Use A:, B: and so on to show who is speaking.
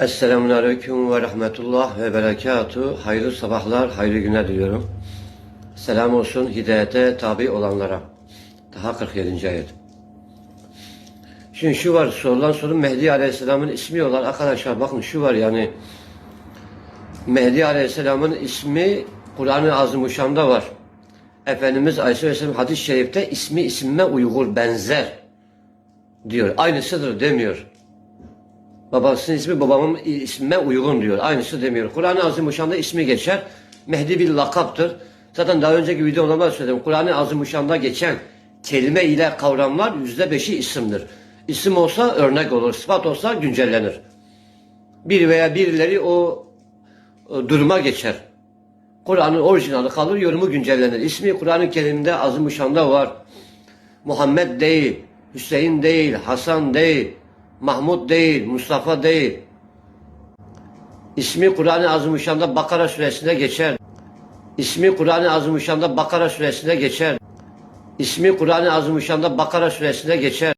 A: Esselamun Aleyküm ve Rahmetullah ve Berekatuhu. Hayırlı sabahlar, hayırlı günler diliyorum. Selam olsun hidayete tabi olanlara. Daha 47. ayet. Şimdi şu var, sorulan soru Mehdi Aleyhisselam'ın ismi olan arkadaşlar bakın şu var yani Mehdi Aleyhisselam'ın ismi Kur'an-ı Azimuşşan'da var. Efendimiz Aleyhisselam hadis-i şerifte ismi ismime uygur, benzer diyor. Aynısıdır demiyor. Babasının ismi babamın ismime uygun diyor. Aynısı demiyor. Kur'an-ı Azimuşşan'da ismi geçer. Mehdi bir lakaptır. Zaten daha önceki videolarımda söyledim. Kur'an-ı Azimuşşan'da geçen kelime ile kavramlar yüzde beşi isimdir. İsim olsa örnek olur. Sıfat olsa güncellenir. Bir veya birileri o, o duruma geçer. Kur'an'ın orijinali kalır, yorumu güncellenir. İsmi Kur'an-ı Kerim'de Azimuşşan'da var. Muhammed değil, Hüseyin değil, Hasan değil, Mahmud değil, Mustafa değil. İsmi Kur'an-ı Azimuşşan'da Bakara suresinde geçer. İsmi Kur'an-ı Azimuşşan'da Bakara suresinde geçer. İsmi Kur'an-ı Azimuşşan'da Bakara suresinde geçer.